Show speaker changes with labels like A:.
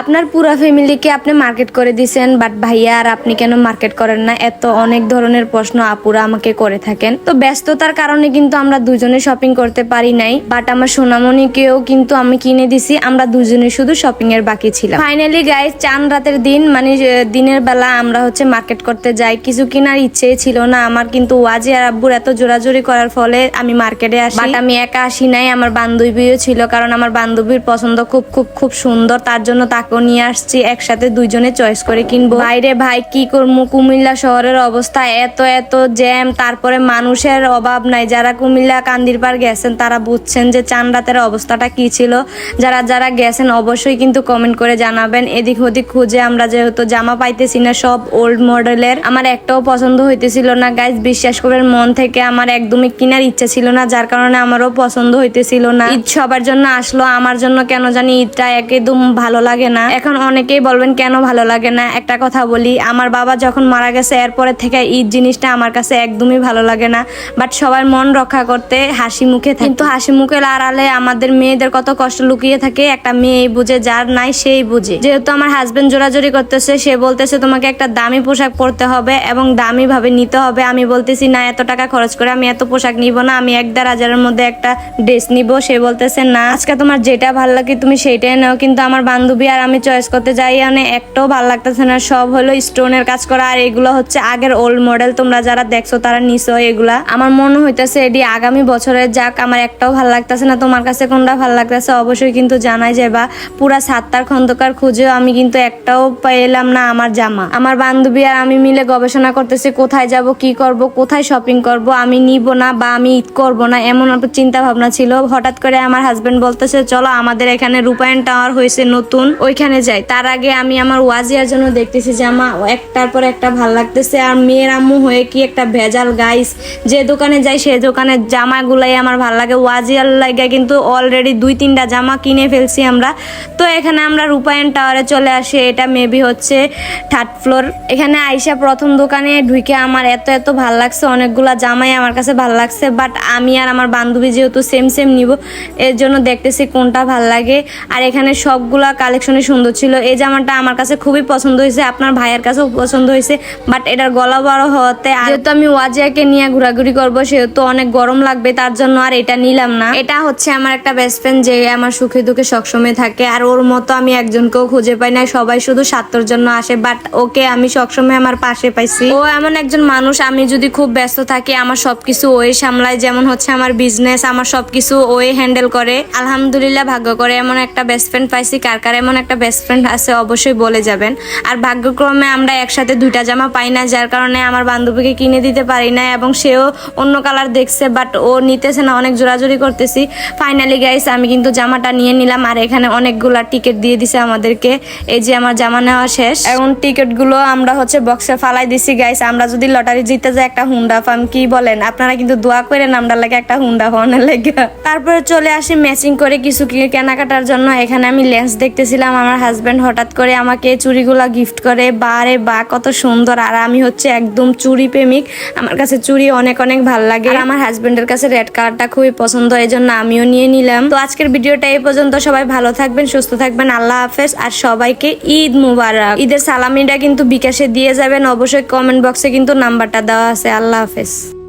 A: আপনার পুরো ফ্যামিলিকে আপনি মার্কেট করে দিছেন বাট ভাইয়া আর আপনি কেন মার্কেট করেন না? এত অনেক ধরনের প্রশ্ন আপুরা আমাকে করে থাকেন। তো ব্যস্ততার কারণে কিন্তু আমরা দুজনে শপিং করতে পারি নাই বাট আমার সোনামণিকেও কিন্তু আমি কিনে দিছি, আমরা দুজনে শুধু শপিং এর বাকি ছিলাম। ফাইনালি গাইস চান রাতের দিন মানে দিনের বেলা আমরা হচ্ছে মার্কেট করতে যাই। কিছু কেনার ইচ্ছে ছিল না, আমার কিন্তু ওয়াজি আর আব্বুর এত জোরাজোরি করার ফলে আমি মার্কেটে আসি। বাট আমি একা আসি নাই, আমার বান্ধবীও ছিল, কারণ আমার বান্ধবীর পছন্দ খুব খুব খুব সুন্দর, তার জন্য তাকেও নিয়ে আসছি, একসাথে দুইজনে চয়েস করে কিনবো। বাইরে ভাই কি করব কুমিল্লা শহরের অবস্থা এত এত জ্যাম, তারপরে মানুষের অভাব নাই। যারা কুমিল্লা কান্দির পার গেছেন, তারা বুঝছেন যে চান রাতের অবস্থাটা কি ছিল। যারা যারা গেছেন, অবশ্যই কিন্তু কমেন্ট করে জানাবেন। এদিক ওদিক খুঁজে আমরা যেহেতু জামা পাইতেছি না, সব ওল্ড মডেলের আমার একটাও পছন্দ হইতেছিল না গাইজ বিশ্বাস করেন মন থেকে আমার একদমই কেনার ইচ্ছা ছিল না, যার কারণে আমারও পছন্দ হইতেছিল না। ঈদ সবার জন্য আসলো, আমার জন্য কেন জানি ঈদটা একদম ভালো লাগে না। এখন অনেকেই বলবেন কেন ভালো লাগে না? একটা কথা বলি আমার বাবা যখন মারা গেছে এরপরে থেকে ঈদ জিনিসটা আমার কাছে একদমই ভালো লাগে না। বাট সবার মন রক্ষা করতে হাসি মুখে থাকে। কিন্তু হাসি মুখের আড়ালে আমাদের মেয়েদের কত কষ্ট লুকিয়ে থাকে একটা মেয়ে বুঝে যার নাই সেই বুঝে। যেহেতু আমার হাজবেন্ড জোরাজোরি করতেছে সে বলতেছে তোমাকে একটা দামি পোশাক পরতে হবে এবং দামি ভাবে নিতে হবে। আমি বলতেছি না এত টাকা খরচ করে আমি এত পোশাক নিব না আমি এক দেড় হাজারের মধ্যে একটা ড্রেস নিব। সে বলতেছে না আজকে তোমার যেটা ভালো লাগে তুমি সেইটাই নাও। কিন্তু আমার বান্ধবী আর আমি চয়েস করতে যাই মানে একটাও ভালো লাগতেছে না। সব হলো স্টোনের কাজ করা, আর এগুলো হচ্ছে আগের ওল্ড মডেল তোমরা যারা দেখছ, তারা নিছো এগুলা। আমার মনে হইতেছে এটি আগামী বছরের যাক, আমার একটাও ভালো লাগতেছে না। তোমার কাছে কোনটা ভালো লাগতেছে অবশ্যই কিন্তু জানাই যাবা। পুরা সাতটার খন্দকার খুঁজেও আমি কিন্তু একটাও পেলাম না আমার জামা। আমার বান্ধবী আর আমি মিলে গবেষণা করতেছি, কোথায় যাব, কি করব, কোথায় শপিং করব, আমি নিব না বা আমি ঈদ করব না, এমন চিন্তা ভাবনা ছিল। হঠাৎ করে আমার হাজবেন্ড বলতেছে, চলো আমাদের এখানে রূপায়ণ টাওয়ার হয়েছে নতুন। ওইখানে যাই। তার আগে আমি আমার ওয়াজিয়ার জন্য দেখতেছি জামা একটার পর একটা ভালো লাগতেছে। আর মেয়ের আম্মু হয়ে কি একটা ভেজাল গাইস যে দোকানে যাই সেই দোকানের জামাগুলাই আমার ভালো লাগে। ওয়াজিয়ার লাগে কিন্তু অলরেডি দুই তিনটা জামা কিনে ফেলছি আমরা। তো এখানে আমরা রূপায়ণ টাওয়ারে চলে আসি। এটা মেবি হচ্ছে থার্ড ফ্লোর এখানে আইসা প্রথম দোকানে ঢুকে আমার এত এত ভালো লাগছে। অনেকগুলা জামাই আমার কাছে ভালো লাগছে। বাট আমি আর আমার বান্ধবী যেহেতু সেম সেম নিব, এর জন্য দেখতেছি কোনটা ভালো লাগে। আর এখানে সবগুলা কালেকশনই সুন্দর ছিল। এই জামাটা আমার কাছে খুবই পছন্দ হয়েছে আপনার ভাইয়ের কাছেও পছন্দ হয়েছে বাট এটার গলা বড় হওয়াতে যেহেতু আমি ওয়াজিয়াকে নিয়ে ঘোরাঘুরি করব সেহেতু অনেক গরম লাগবে তার জন্য আর এটা নিলাম না। এটা হচ্ছে আমার একটা বেস্ট ফ্রেন্ড যে আমার সুখে দুঃখে সবসময় থাকে আর ওর মতো আমি একজনকেও খুঁজে পাই না সবাই শুধু স্বার্থর জন্য আসে বাট ওকে আমি সবসময় আমার পাশে পাইছি। ও এমন একজন মানুষ আমি যদি খুব ব্যস্ত থাকি আমার সবকিছু ওই সামলায় যেমন হচ্ছে আমার বিজনেস আমার সবকিছু ওই হ্যান্ডেল করে। আলহামদুলিল্লাহ ভাগ্য করে এমন একটা বেস্ট ফ্রেন্ড পাইছি কার কার এমন একটা বেস্ট ফ্রেন্ড আছে, অবশ্যই বলে যাবেন। আর ভাগ্যক্রমে আমরা একসাথে দুইটা জামা পাই না, যার কারণে আমার বান্ধবীকে কিনে দিতে পারি না এবং সেও অন্য কালার দেখছে বাট ও নিতেছে না, অনেক জোরাজোরি করতেছি। ফাইনালি গাইস আমি কিন্তু জামাটা নিয়ে নিলাম, আর এখানে অনেকগুলো টিকিট দিয়ে দিছে আমাদেরকে। এই যে আমার জামা নেওয়া শেষ। এখন টিকিটগুলো আমরা হচ্ছে বক্সে ফালাই দিছি গাইস আমরা যদি লটারি জিতে যাই একটা হুন্ডা ফার্ম কি বলেন? আপনারা কিন্তু দোয়া করেন আমরা লাগে একটা হুন্ডা ফানের লেগে। তারপরে চলে আসি ম্যাচিং করে কিছু কেনাকাটার জন্য। এখানে আমি লেন্স দেখতেছিলাম আমার হাজব্যান্ড হঠাৎ করে আমাকে চুড়িগুলা গিফট করে। বারে বা, কত সুন্দর। আর আমি হচ্ছে একদম চুড়ি প্রেমিক। আমার কাছে চুড়ি অনেক অনেক ভালো লাগে। আমার হাজব্যান্ডের কাছে রেড কালারটা খুবই পছন্দ এই জন্য আমিও নিয়ে নিলাম। তো আজকের ভিডিওটা এই পর্যন্ত। সবাই ভালো থাকবেন, সুস্থ থাকবেন। আল্লাহ হাফেজ। আর সবাইকে ঈদ মুবারক। ঈদের সালামিটা কিন্তু বিকাশে দিয়ে যাবেন। অবশ্যই কমেন্ট বক্সে কিন্তু নাম্বারটা দেওয়া আছে। আল্লাহ হাফেজ।